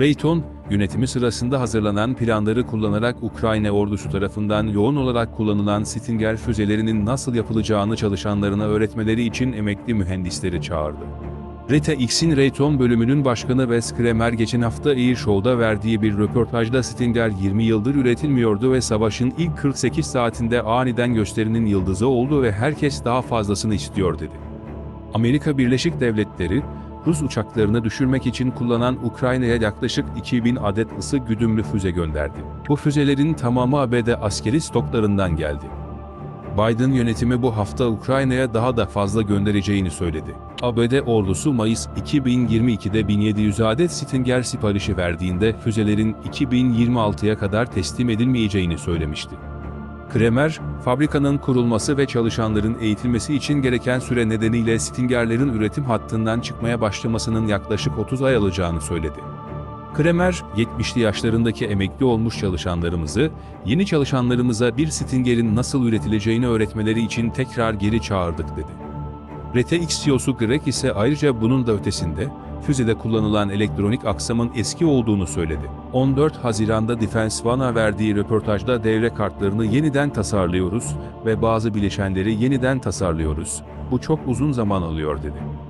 Rayton, yönetimi sırasında hazırlanan planları kullanarak Ukrayna ordusu tarafından yoğun olarak kullanılan Stinger füzelerinin nasıl yapılacağını çalışanlarına öğretmeleri için emekli mühendisleri çağırdı. Rete X'in Rayton bölümünün başkanı Wes Kremer geçen hafta Air Show'da verdiği bir röportajda Stinger 20 yıldır üretilmiyordu ve savaşın ilk 48 saatinde aniden gösterinin yıldızı oldu ve herkes daha fazlasını istiyor dedi. Amerika Birleşik Devletleri, Rus uçaklarını düşürmek için kullanan Ukrayna'ya yaklaşık 2000 adet ısı güdümlü füze gönderdi. Bu füzelerin tamamı ABD askeri stoklarından geldi. Biden yönetimi bu hafta Ukrayna'ya daha da fazla göndereceğini söyledi. ABD ordusu Mayıs 2022'de 1700 adet Stinger siparişi verdiğinde füzelerin 2026'ya kadar teslim edilmeyeceğini söylemişti. Kremer, fabrikanın kurulması ve çalışanların eğitilmesi için gereken süre nedeniyle Stinger'lerin üretim hattından çıkmaya başlamasının yaklaşık 30 ay alacağını söyledi. Kremer, 70'li yaşlarındaki emekli olmuş çalışanlarımızı, yeni çalışanlarımıza bir Stinger'in nasıl üretileceğini öğretmeleri için tekrar geri çağırdık dedi. RTX CEO'su Greg ise ayrıca bunun da ötesinde, füzede kullanılan elektronik aksamın eski olduğunu söyledi. 14 Haziran'da Defense One'a verdiği röportajda devre kartlarını yeniden tasarlıyoruz ve bazı bileşenleri yeniden tasarlıyoruz. Bu çok uzun zaman alıyor dedi.